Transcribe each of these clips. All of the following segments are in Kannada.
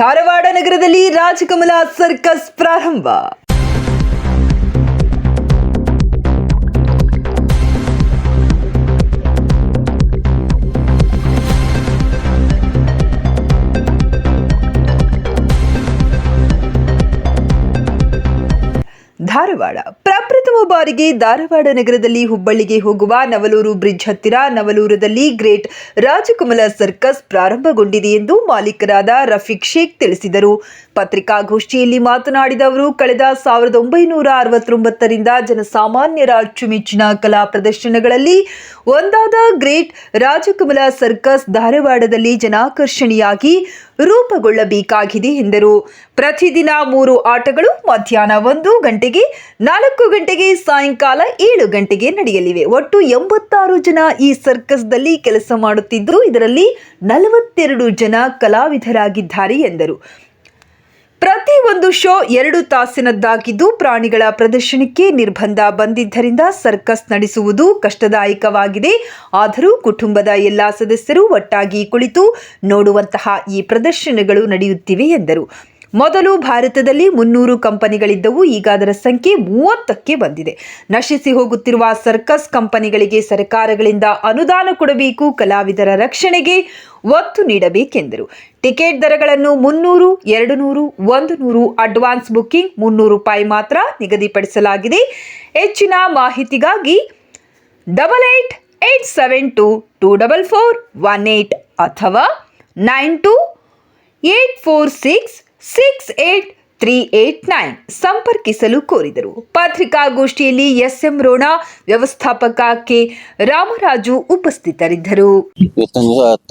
ಧಾರವಾಡ ನಗರದಲ್ಲಿ ರಾಜಕಮಲ ಸರ್ಕಸ್ ಪ್ರಾರಂಭ. ಧಾರವಾಡ ಪ್ರಪ್ರಥಮ ಬಾರಿಗೆ ಧಾರವಾಡ ನಗರದಲ್ಲಿ ಹುಬ್ಬಳ್ಳಿಗೆ ಹೋಗುವ ನವಲೂರು ಬ್ರಿಡ್ಜ್ ಹತ್ತಿರ ನವಲೂರದಲ್ಲಿ ಗ್ರೇಟ್ ರಾಜಕಮಲ ಸರ್ಕಸ್ ಪ್ರಾರಂಭಗೊಂಡಿದೆ ಎಂದು ಮಾಲೀಕರಾದ ರಫೀಕ್ ಶೇಖ್ ತಿಳಿಸಿದರು. ಪತ್ರಿಕಾಗೋಷ್ಠಿಯಲ್ಲಿ ಮಾತನಾಡಿದ ಅವರು, ಕಳೆದ ಸಾವಿರದ ಒಂಬೈನೂರ ಅರವತ್ತೊಂಬತ್ತರಿಂದ ಜನಸಾಮಾನ್ಯರ ಅಚ್ಚುಮೆಚ್ಚಿನ ಕಲಾ ಪ್ರದರ್ಶನಗಳಲ್ಲಿ ಒಂದಾದ ಗ್ರೇಟ್ ರಾಜಕಮಲ ಸರ್ಕಸ್ ಧಾರವಾಡದಲ್ಲಿ ಜನಾಕರ್ಷಣೆಯಾಗಿ ರೂಪುಗೊಳ್ಳಬೇಕಾಗಿದೆ ಎಂದರು. ಪ್ರತಿದಿನ ಮೂರು ಆಟಗಳು ಮಧ್ಯಾಹ್ನ ಒಂದು ಗಂಟೆಗೆ ನಾಲ್ಕು ಗಂಟೆಗೆ ಸಾಯಂಕಾಲ ಏಳು ಗಂಟೆಗೆ ನಡೆಯಲಿವೆ. ಒಟ್ಟು ಎಂಬತ್ತಾರು ಜನ ಈ ಸರ್ಕಸ್ದಲ್ಲಿ ಕೆಲಸ ಮಾಡುತ್ತಿದ್ದು, ಇದರಲ್ಲಿ ನಲವತ್ತೆರಡು ಜನ ಕಲಾವಿದರಾಗಿದ್ದಾರೆ ಎಂದರು. ಪ್ರತಿ ಒಂದು ಶೋ ಎರಡು ತಾಸಿನದ್ದಾಗಿದ್ದು, ಪ್ರಾಣಿಗಳ ಪ್ರದರ್ಶನಕ್ಕೆ ನಿರ್ಬಂಧ ಬಂದಿದ್ದರಿಂದ ಸರ್ಕಸ್ ನಡೆಸುವುದು ಕಷ್ಟದಾಯಕವಾಗಿದೆ. ಆದರೂ ಕುಟುಂಬದ ಎಲ್ಲ ಸದಸ್ಯರು ಒಟ್ಟಾಗಿ ಕುಳಿತು ನೋಡುವಂತಹ ಈ ಪ್ರದರ್ಶನಗಳು ನಡೆಯುತ್ತಿವೆ ಎಂದರು. ಮೊದಲು ಭಾರತದಲ್ಲಿ ಮುನ್ನೂರು ಕಂಪನಿಗಳಿದ್ದವು ಈಗ ಅದರ ಸಂಖ್ಯೆ ಮೂವತ್ತಕ್ಕೆ ಬಂದಿದೆ. ನಶಿಸಿ ಹೋಗುತ್ತಿರುವ ಸರ್ಕಸ್ ಕಂಪನಿಗಳಿಗೆ ಸರ್ಕಾರಗಳಿಂದ ಅನುದಾನ ಕೊಡಬೇಕು, ಕಲಾವಿದರ ರಕ್ಷಣೆಗೆ ಒತ್ತು ನೀಡಬೇಕೆಂದರು. ಟಿಕೆಟ್ ದರಗಳನ್ನು ಮುನ್ನೂರು ಎರಡು ನೂರು ಒಂದು ನೂರು ಅಡ್ವಾನ್ಸ್ ಬುಕ್ಕಿಂಗ್ ಮುನ್ನೂರು ರೂಪಾಯಿ ಮಾತ್ರ ನಿಗದಿಪಡಿಸಲಾಗಿದೆ. ಹೆಚ್ಚಿನ ಮಾಹಿತಿಗಾಗಿ double eight eight seven two two double four one eight ಅಥವಾ nine two eight four six six eight three eight nine ಸಂಪರ್ಕಿಸಲು ಕೋರಿದರು. ಪತ್ರಿಕಾಗೋಷ್ಠಿಯಲ್ಲಿ ಎಸ್ಎಂ ರೋಣ, ವ್ಯವಸ್ಥಾಪಕ ಕೆ. ರಾಮರಾಜು ಉಪಸ್ಥಿತರಿದ್ದರು.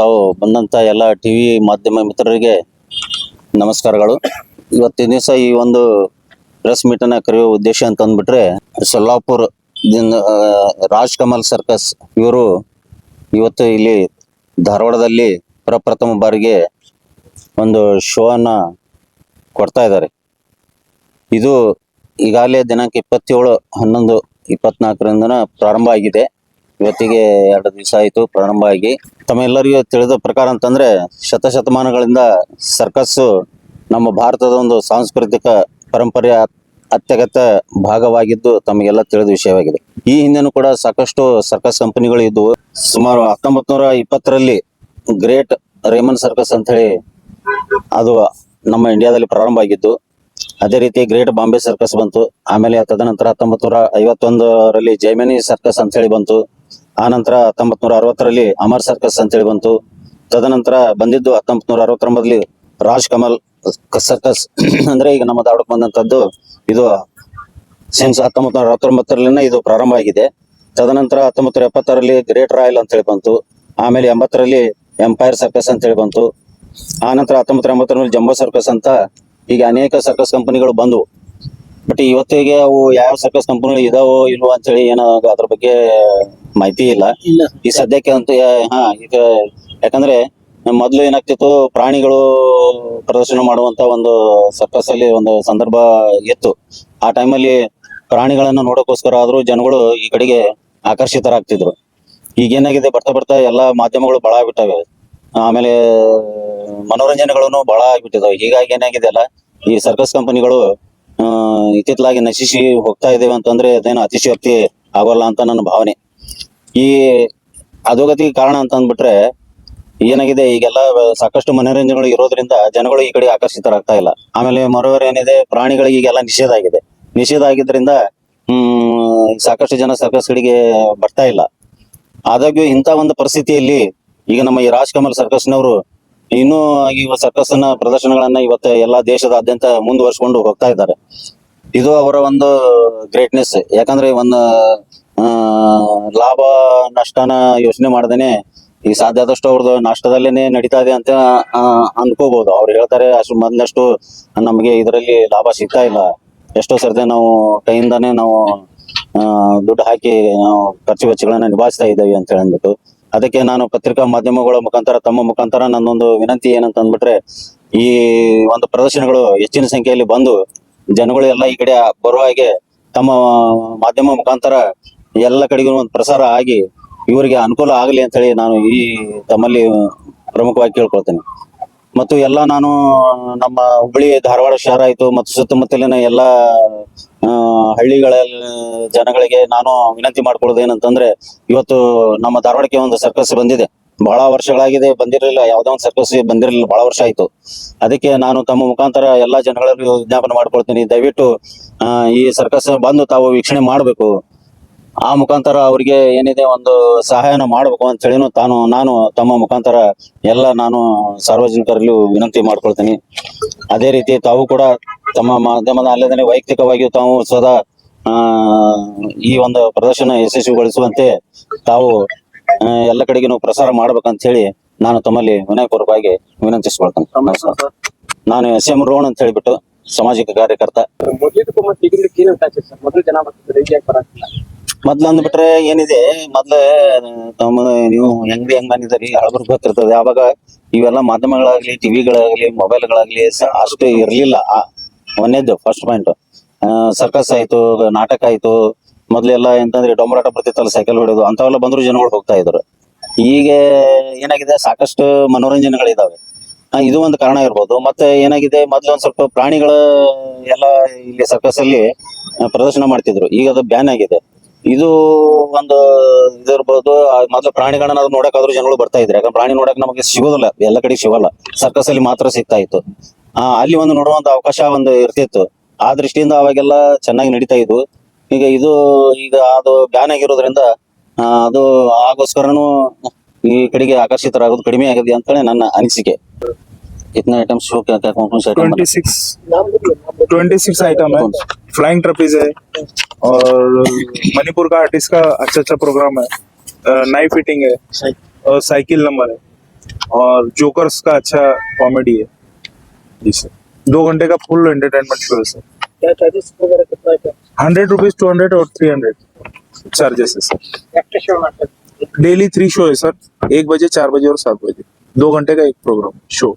ತಾವು ಬಂದಂತ ಎಲ್ಲ ಟಿವಿ ಮಾಧ್ಯಮ ಮಿತ್ರರಿಗೆ ನಮಸ್ಕಾರಗಳು. ಇವತ್ತಿನ ದಿವಸ ಈ ಒಂದು ಪ್ರೆಸ್ ಮೀಟ್ ಅನ್ನ ಕರೆಯುವ ಉದ್ದೇಶ ಅಂತ ಅಂದ್ಬಿಟ್ರೆ, ಸೊಲ್ಲಾಪುರ್ ರಾಜ್ ಕಮಲ್ ಸರ್ಕಸ್ ಇವರು ಇವತ್ತು ಇಲ್ಲಿ ಧಾರವಾಡದಲ್ಲಿ ಪ್ರಪ್ರಥಮ ಬಾರಿಗೆ ಒಂದು ಶೋ ಅನ್ನ ಕೊಡ್ತಾ ಇದ್ದಾರೆ. ಇದು ಈಗಾಗಲೇ ದಿನಾಂಕ ಇಪ್ಪತ್ತೇಳು, ಹನ್ನೊಂದು ಇಪ್ಪತ್ನಾಲ್ಕರಿಂದ ಪ್ರಾರಂಭ ಆಗಿದೆ. ಇವತ್ತಿಗೆ ಎರಡು ದಿವಸ ಆಯಿತು ಪ್ರಾರಂಭ ಆಗಿ. ತಮ್ಮೆಲ್ಲರಿಗೂ ತಿಳಿದ ಪ್ರಕಾರ ಅಂತಂದ್ರೆ ಶತಶತಮಾನಗಳಿಂದ ಸರ್ಕಸ್ಸು ನಮ್ಮ ಭಾರತದ ಒಂದು ಸಾಂಸ್ಕೃತಿಕ ಪರಂಪರೆಯ ಅತ್ಯಗತ್ಯ ಭಾಗವಾಗಿದ್ದು ತಮಗೆಲ್ಲ ತಿಳಿದ ವಿಷಯವಾಗಿದೆ. ಈ ಹಿಂದೆನೂ ಕೂಡ ಸಾಕಷ್ಟು ಸರ್ಕಸ್ ಕಂಪನಿಗಳು ಇದ್ದವು ಸುಮಾರು ಹತ್ತೊಂಬತ್ ನೂರ ಇಪ್ಪತ್ತರಲ್ಲಿ ಗ್ರೇಟ್ ರೇಮನ್ ಸರ್ಕಸ್ ಅಂತ ಹೇಳಿ ಅದು ನಮ್ಮ ಇಂಡಿಯಾದಲ್ಲಿ ಪ್ರಾರಂಭ ಆಗಿದ್ದು, ಅದೇ ರೀತಿ ಗ್ರೇಟ್ ಬಾಂಬೆ ಸರ್ಕಸ್ ಬಂತು. ಆಮೇಲೆ ತದನಂತರ ಹತ್ತೊಂಬತ್ ನೂರ ಐವತ್ತೊಂದರಲ್ಲಿ ಜೈಮಿನಿ ಸರ್ಕಸ್ ಅಂತ ಹೇಳಿ ಬಂತು. ಆ ನಂತರ ಹತ್ತೊಂಬತ್ ನೂರ ಅರವತ್ತರಲ್ಲಿ ಅಮರ್ ಸರ್ಕಸ್ ಅಂತ ಹೇಳಿ ಬಂತು. ತದನಂತರ ಬಂದಿದ್ದು ಹತ್ತೊಂಬತ್ ನೂರ ಅರವತ್ತೊಂಬತ್ತರಲ್ಲಿ ರಾಜ್ ಕಮಲ್ ಸರ್ಕಸ್ ಅಂದ್ರೆ ಈಗ ನಮ್ಮ ಧಾರವಾಡಕ್ಕೆ ಬಂದಂತದ್ದು ಇದು ಸಿನ್ಸ್ ಹತ್ತೊಂಬತ್ ನೂರ ಅರವತ್ತೊಂಬತ್ತರಲ್ಲಿನ ಇದು ಪ್ರಾರಂಭ ಆಗಿದೆ. ತದನಂತರ ಹತ್ತೊಂಬತ್ ನೂರ ಎಪ್ಪತ್ತರಲ್ಲಿ ಗ್ರೇಟ್ ರಾಯಲ್ ಅಂತ ಹೇಳಿ ಬಂತು. ಆಮೇಲೆ ಎಂಬತ್ತರಲ್ಲಿ ಎಂಪೈರ್ ಸರ್ಕಸ್ ಅಂತ ಹೇಳಿ ಬಂತು. ಆ ನಂತರ ಹತ್ತೊಂಬತ್ ನೂರ ಎಂಬತ್ತರಲ್ಲಿ ಜಂಬೋ ಸರ್ಕಸ್ ಅಂತ ಈಗ ಅನೇಕ ಸರ್ಕಸ್ ಕಂಪನಿಗಳು ಬಂದವು. ಬಟ್ ಇವತ್ತಿಗೆ ಅವು ಯಾವ ಸರ್ಕಸ್ ಕಂಪನಿಗಳು ಇದಾವೋ ಇಲ್ವೋ ಅಂತ ಹೇಳಿ ಏನೋ ಅದ್ರ ಬಗ್ಗೆ ಮಾಹಿತಿ ಇಲ್ಲ. ಈ ಸದ್ಯಕ್ಕೆ ಅಂತ ಹಾ ಈಗ ಯಾಕಂದ್ರೆ ಮೊದ್ಲು ಏನಾಗ್ತಿತ್ತು ಪ್ರಾಣಿಗಳು ಪ್ರದರ್ಶನ ಮಾಡುವಂತ ಒಂದು ಸರ್ಕಸ್ ಅಲ್ಲಿ ಒಂದು ಸಂದರ್ಭ ಇತ್ತು. ಆ ಟೈಮಲ್ಲಿ ಪ್ರಾಣಿಗಳನ್ನ ನೋಡೋಕೋಸ್ಕರ ಆದ್ರೂ ಜನಗಳು ಈ ಕಡೆಗೆ ಆಕರ್ಷಿತರಾಗ್ತಿದ್ರು. ಈಗ ಏನಾಗಿದೆ ಬರ್ತಾ ಬರ್ತಾ ಎಲ್ಲಾ ಮಾಧ್ಯಮಗಳು ಬಳ ಆಗ್ಬಿಟ್ಟವೆ ಆಮೇಲೆ ಮನೋರಂಜನೆಗಳನ್ನು ಬಹಳ ಆಗ್ಬಿಟ್ಟಿದ್ದಾವೆ ಹೀಗಾಗಿ ಏನಾಗಿದೆ ಅಲ್ಲ ಈ ಸರ್ಕಸ್ ಕಂಪನಿಗಳು ಇತ್ತಿತ್ತಲಾಗಿ ನಶಿಸಿ ಹೋಗ್ತಾ ಇದ್ದೇವೆ ಅಂತಂದ್ರೆ ಅದೇನು ಅತಿಶಯೋಕ್ತಿ ಆಗೋಲ್ಲ ಅಂತ ನನ್ನ ಭಾವನೆ. ಈ ಅಧೋಗತಿಗೆ ಕಾರಣ ಅಂತ ಅಂದ್ಬಿಟ್ರೆ ಏನಾಗಿದೆ, ಈಗೆಲ್ಲ ಸಾಕಷ್ಟು ಮನೋರಂಜನೆಗಳು ಇರೋದ್ರಿಂದ ಜನಗಳು ಈ ಕಡೆ ಆಕರ್ಷಿತರಾಗ್ತಾ ಇಲ್ಲ. ಆಮೇಲೆ ಮರೋವರ್ ಏನಿದೆ, ಪ್ರಾಣಿಗಳಿಗೆ ಈಗೆಲ್ಲ ನಿಷೇಧ ಆಗಿದೆ. ನಿಷೇಧ ಆಗಿದ್ರಿಂದ ಹ್ಮ್, ಸಾಕಷ್ಟು ಜನ ಸರ್ಕಸ್ ಕಡೆಗೆ ಬರ್ತಾ ಇಲ್ಲ. ಆದಾಗ್ಯೂ ಇಂಥ ಒಂದು ಪರಿಸ್ಥಿತಿಯಲ್ಲಿ ಈಗ ನಮ್ಮ ಈ ರಾಜ್ಕಮಲ್ ಸರ್ಕಸ್ ಸರ್ಕಸ್ನವರು ಇನ್ನೂ ಸರ್ಕಸ್ನ ಪ್ರದರ್ಶನಗಳನ್ನ ಇವತ್ತು ಎಲ್ಲಾ ದೇಶದಾದ್ಯಂತ ಮುಂದುವರ್ಸ್ಕೊಂಡು ಹೋಗ್ತಾ ಇದ್ದಾರೆ. ಇದು ಅವರ ಒಂದು ಗ್ರೇಟ್ನೆಸ್ ಯಾಕಂದ್ರೆ ಒಂದು ಲಾಭ ನಷ್ಟನ ಯೋಚನೆ ಮಾಡ್ದೇನೆ ಈ ಸಾಧ್ಯದಷ್ಟು ಅವ್ರದ್ದು ನಷ್ಟದಲ್ಲೇನೆ ನಡೀತಾ ಇದೆ ಅಂತ ಆ, ಅಂದ್ಕೋಬಹುದು ಅವ್ರು ಹೇಳ್ತಾರೆ ಅಷ್ಟು ಮೊದಲಷ್ಟು ನಮಗೆ ಇದರಲ್ಲಿ ಲಾಭ ಸಿಗ್ತಾ ಇಲ್ಲ. ಎಷ್ಟೋ ಸರ್ತಿ ನಾವು ಕೈಯಿಂದಾನೇ ನಾವು ದುಡ್ಡು ಹಾಕಿ ನಾವು ಖರ್ಚು ವೆಚ್ಚಗಳನ್ನ ನಿಭಾಯಿಸ್ತಾ ಇದ್ದೇವೆ ಅಂತ ಹೇಳಿ ಅಂದ್ಬಿಟ್ಟು ಅದಕ್ಕೆ ನಾನು ಪತ್ರಿಕಾ ಮಾಧ್ಯಮಗಳ ಮುಖಾಂತರ, ತಮ್ಮ ಮುಖಾಂತರ ನನ್ನೊಂದು ವಿನಂತಿ ಏನಂತ ಅಂದ್ಬಿಟ್ರೆ, ಈ ಒಂದು ಪ್ರದರ್ಶನಗಳು ಹೆಚ್ಚಿನ ಸಂಖ್ಯೆಯಲ್ಲಿ ಬಂದು ಜನಗಳು ಎಲ್ಲ ಈ ಕಡೆ ಬರುವ ಹಾಗೆ ತಮ್ಮ ಮಾಧ್ಯಮ ಮುಖಾಂತರ ಎಲ್ಲ ಕಡೆಗೂ ಒಂದು ಪ್ರಸಾರ ಆಗಿ ಇವರಿಗೆ ಅನುಕೂಲ ಆಗಲಿ ಅಂತ ಹೇಳಿ ನಾನು ಈ ತಮ್ಮಲ್ಲಿ ಪ್ರಮುಖವಾಗಿ ಕೇಳ್ಕೊಳ್ತೇನೆ. ಮತ್ತು ಎಲ್ಲ ನಾನು ನಮ್ಮ ಹುಬ್ಬಳ್ಳಿ, ಧಾರವಾಡ ಶಹರ ಆಯಿತು, ಮತ್ತು ಸುತ್ತಮುತ್ತಲಿನ ಎಲ್ಲ ಹಳ್ಳಿಗಳ ಜನಗಳಿಗೆ ನಾನು ವಿನಂತಿ ಮಾಡ್ಕೊಳ್ಳೋದು ಏನಂತಂದ್ರೆ, ಇವತ್ತು ನಮ್ಮ ಧಾರವಾಡಕ್ಕೆ ಒಂದು ಸರ್ಕಸ್ ಬಂದಿದೆ. ಬಹಳ ವರ್ಷಗಳಾಗಿದೆ, ಬಂದಿರಲಿಲ್ಲ, ಯಾವ್ದೋ ಒಂದು ಸರ್ಕಸ್ ಬಂದಿರಲಿಲ್ಲ, ಬಹಳ ವರ್ಷ ಆಯ್ತು. ಅದಕ್ಕೆ ನಾನು ತಮ್ಮ ಮುಖಾಂತರ ಎಲ್ಲಾ ಜನಗಳಲ್ಲಿ ವಿಜ್ಞಾಪನೆ ಮಾಡ್ಕೊಳ್ತೀನಿ. ದಯವಿಟ್ಟು ಈ ಸರ್ಕಸ್ ಬಂದು ತಾವು ವೀಕ್ಷಣೆ ಮಾಡಬೇಕು. ಆ ಮುಖಾಂತರ ಅವರಿಗೆ ಏನಿದೆ ಒಂದು ಸಹಾಯನ ಮಾಡಬೇಕು ಅಂತ ಹೇಳಿನೂ ತಾನು, ನಾನು ತಮ್ಮ ಮುಖಾಂತರ ಎಲ್ಲ ನಾನು ಸಾರ್ವಜನಿಕರಲ್ಲೂ ವಿನಂತಿ ಮಾಡ್ಕೊಳ್ತೀನಿ. ಅದೇ ರೀತಿ ತಾವು ಕೂಡ ತಮ್ಮ ಮಾಧ್ಯಮದ ಅಲ್ಲದೇ ವೈಯಕ್ತಿಕವಾಗಿಯೂ ತಾವು ಸದಾ ಈ ಒಂದು ಪ್ರದರ್ಶನ ಯಶಸ್ವಿಗೊಳಿಸುವಂತೆ ತಾವು ಎಲ್ಲ ಕಡೆಗೂ ಪ್ರಸಾರ ಮಾಡ್ಬೇಕಂತ ಹೇಳಿ ನಾನು ತಮ್ಮಲ್ಲಿ ವಿನಯಪೂರ್ವಕವಾಗಿ ವಿನಂತಿಸ್ಕೊಳ್ತೇನೆ. ನಾನು ಎಸ್ ಎಂ ರೋಣ್ ಅಂತ ಹೇಳಿಬಿಟ್ಟು ಸಾಮಾಜಿಕ ಕಾರ್ಯಕರ್ತ. ಬಿಟ್ರೆ ಮೊದಲು ಮೊದ್ಲು ಅಂದ್ಬಿಟ್ರೆ ಏನಿದೆ, ಮೊದ್ಲ, ತಮ್ಮ, ನೀವು ಹೆಂಗ್ರಿ ಹೆಂಗ್ ಬಂದಿದ್ರಿ ಹಳಬರ್ ಗೊತ್ತಿರ್ತದೆ. ಅವಾಗ ಇವೆಲ್ಲ ಮಾಧ್ಯಮಗಳಾಗ್ಲಿ, ಟಿವಿಗಳಾಗ್ಲಿ, ಮೊಬೈಲ್ಗಳಾಗ್ಲಿ ಗಳಾಗ್ಲಿ ಅಷ್ಟು ಇರ್ಲಿಲ್ಲ. ಒಂದೇದ್ದು ಫಸ್ಟ್ ಪಾಯಿಂಟ್ ಸರ್ಕಸ್ ಆಯ್ತು, ನಾಟಕ ಆಯ್ತು. ಮೊದ್ಲೆಲ್ಲ ಎಂತಂದ್ರೆ ಡೊಂಬರಾಟ ಬರ್ತಿತ್ತಲ್ಲ ಸೈಕಲ್ ಹೊಡೆಯೋದು ಅಂತವೆಲ್ಲ ಬಂದ್ರು ಜನಗಳು ಹೋಗ್ತಾ ಇದ್ರು ಈಗ ಏನಾಗಿದೆ, ಸಾಕಷ್ಟು ಮನೋರಂಜನೆಗಳಿದಾವೆ. ಇದು ಒಂದು ಕಾರಣ ಇರ್ಬೋದು. ಮತ್ತೆ ಏನಾಗಿದೆ, ಮೊದ್ಲು ಒಂದ್ ಸ್ವಲ್ಪ ಪ್ರಾಣಿಗಳ ಎಲ್ಲ ಇಲ್ಲಿ ಸರ್ಕಸ್ ಅಲ್ಲಿ ಪ್ರದರ್ಶನ ಮಾಡ್ತಿದ್ರು. ಈಗ ಅದು ಬ್ಯಾನ್ ಆಗಿದೆ. ಇದು ಒಂದು ಇದಿರ್ಬೋದು ಮೊದಲು ಪ್ರಾಣಿಗಳನ್ನ ಅದು ನೋಡಕ್ಕಾದ್ರೂ ಜನಗಳು ಬರ್ತಾ ಇದ್ರೆ. ಯಾಕಂದ್ರೆ ಪ್ರಾಣಿ ನೋಡಕ್ ನಮಗೆ ಸಿಗೋದಿಲ್ಲ, ಎಲ್ಲ ಕಡೆ ಸಿಗಲ್ಲ. ಸರ್ಕಸ್ ಅಲ್ಲಿ ಮಾತ್ರ ಸಿಗ್ತಾ ಇತ್ತು. ಆ, ಅಲ್ಲಿ ಒಂದು ನೋಡುವಂತ ಅವಕಾಶ ಒಂದು ಇರ್ತಿತ್ತು. ಆ ದೃಷ್ಟಿಯಿಂದ ಅವಾಗೆಲ್ಲ ಚೆನ್ನಾಗಿ ನಡೀತಾ ಇದ್ವು. ಈಗ ಇದು, ಈಗ ಅದು ಬ್ಯಾನ್ ಆಗಿರೋದ್ರಿಂದ ಅದು ಆಗೋಸ್ಕರನು ಈ ಕಡೆಗೆ ಆಕರ್ಷಿತರಾಗೋದು ಕಡಿಮೆ ಆಗಿದೆ ಅಂತಾನೆ ನನ್ನ ಅನಿಸಿಕೆ. कितने आइटम्स शो क्या क्या कौन कौन से आइटम ट्वेंटी सिक्स। आइटम है। फ्लाइंग ट्रपीज है। और मणिपुर का आर्टिस्ट का अच्छा अच्छा प्रोग्राम है। नाइफ फिटिंग है। और साइकिल नंबर है। और जोकर्स का अच्छा कॉमेडी है। जी सर दो घंटे का फुल एंटरटेनमेंट शो है sir hundred rupees two hundred और थ्री हंड्रेड चार्जेस है सर डेली थ्री शो है सर एक बजे चार बजे और सात बजे। दो घंटे का एक प्रोग्राम शो